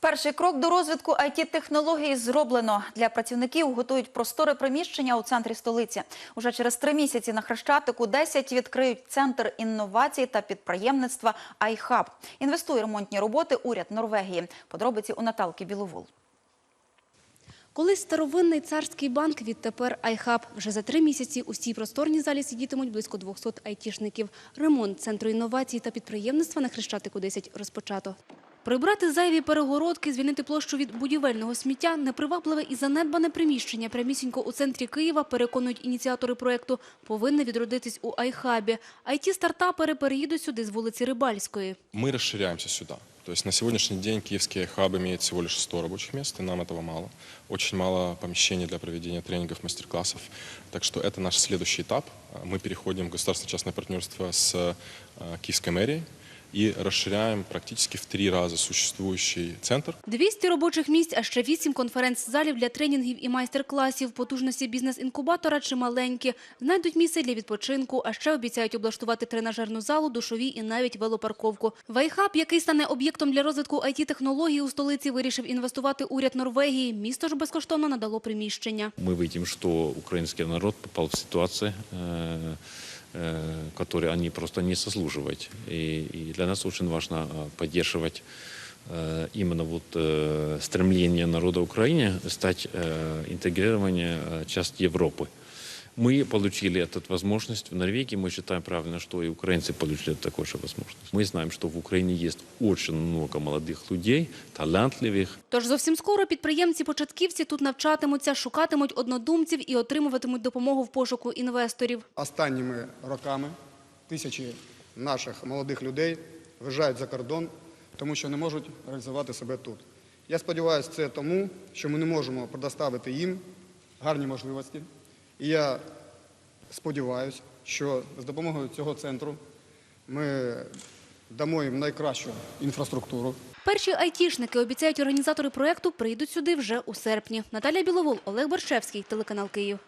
Перший крок до розвитку it технологій зроблено. Для працівників готують просторе приміщення у центрі столиці. Уже через три місяці на Хрещатику 10 відкриють центр інновацій та підприємництва iHub. Інвестує ремонтні роботи уряд Норвегії. Подробиці у Наталки Біловул. Колись старовинний царський банк, відтепер iHub. Вже за три місяці у цій просторній залі сидітимуть близько 200 айтішників. Ремонт Центру інновацій та підприємництва на Хрещатику 10 розпочато. Прибрати зайві перегородки, звільнити площу від будівельного сміття, непривабливе і занедбане приміщення прямісінько у центрі Києва, переконують ініціатори проєкту, повинне відродитись у iHub. IT-стартапери переїдуть сюди з вулиці Рибальської. Мы расширяемся сюда. То есть на сегодняшний день киевский хаб имеет всего лишь 100 рабочих мест, и нам этого мало. Очень мало помещений для проведения тренингов, мастер-классов. Так что это наш следующий этап. Мы переходим в государственно-частное партнерство с э, киевской мэрией и расширяем практически в три раза существующий центр. 200 робочих місць, а ще 8 конференц-залів для тренінгів і майстер-класів. Потужності бізнес-інкубатора чималенькі. Знайдуть місце для відпочинку, а ще обіцяють облаштувати тренажерну залу, душові і навіть велопарковку. Вайхаб, який стане об'єктом для розвитку IT-технологій у столиці, вирішив інвестувати уряд Норвегії. Місто ж безкоштовно надало приміщення. мы видим, что украинский народ попал в ситуацию, э, э, которой они просто не заслуживают. И, и для нас очень важно э, поддерживать э, именно вот э, стремление народа Украины стать э, интегрированием э, часть Европы. Мы получили эту возможность в Норвегии. Мы считаем правильно, что и украинцы получили такую же возможность. Мы знаем, что в Украине есть очень много молодых людей, талантливых, Тож зовсім скоро підприємці-початківці тут навчатимуться, шукатимуть однодумців і отримуватимуть допомогу в пошуку інвесторів. Останніми роками тисячі наших молодих людей виїжджають за кордон, тому що не можуть реалізувати себе тут. Я сподіваюся, це тому, що ми не можемо предоставити їм гарні можливості. І я сподіваюся, що з допомогою цього центру ми дамо їм найкращу інфраструктуру, Перші айтішники, обіцяють організатори проєкту, прийдуть сюди вже у серпні. Наталія Біловол, Олег Борщевський, телеканал Київ.